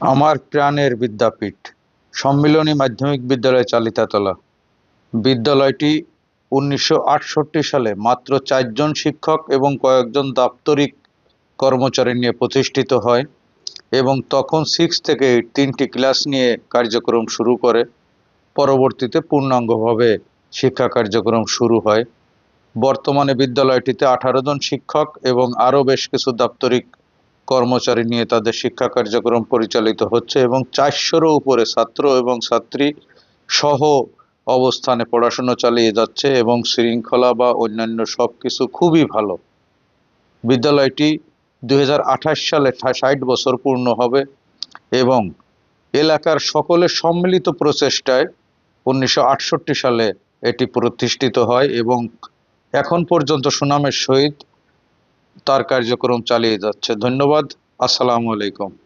আমার প্রাণের বিদ্যাপীঠ, সম্মিলনী মাধ্যমিক বিদ্যালয় চালিতাতলা। বিদ্যালয়টি উনিশশো আটষট্টি সালে মাত্র চারজন শিক্ষক এবং কয়েকজন দাপ্তরিক কর্মচারী নিয়ে প্রতিষ্ঠিত হয় এবং তখন সিক্স থেকে তিনটি ক্লাস নিয়ে কার্যক্রম শুরু করে। পরবর্তীতে পূর্ণাঙ্গভাবে শিক্ষা কার্যক্রম শুরু হয়। বর্তমানে বিদ্যালয়টিতে আঠারো জন শিক্ষক এবং আরও বেশ কিছু দাপ্তরিক কর্মচারী নিয়ে তাদের শিক্ষা কার্যক্রম পরিচালিত হচ্ছে এবং চারশোরও উপরে ছাত্র এবং ছাত্রী সহ অবস্থানে পড়াশুনো চালিয়ে যাচ্ছে এবং শৃঙ্খলা বা অন্যান্য সব কিছু খুবই ভালো। বিদ্যালয়টি দু হাজার আঠাশ সালে ষাট বছর পূর্ণ হবে এবং এলাকার সকলের সম্মিলিত প্রচেষ্টায় উনিশশো আটষট্টি সালে এটি প্রতিষ্ঠিত হয় এবং এখন পর্যন্ত সুনামের সহিত তার কার্যক্রম চালিয়ে যাচ্ছে। ধন্যবাদ। আসসালামু আলাইকুম।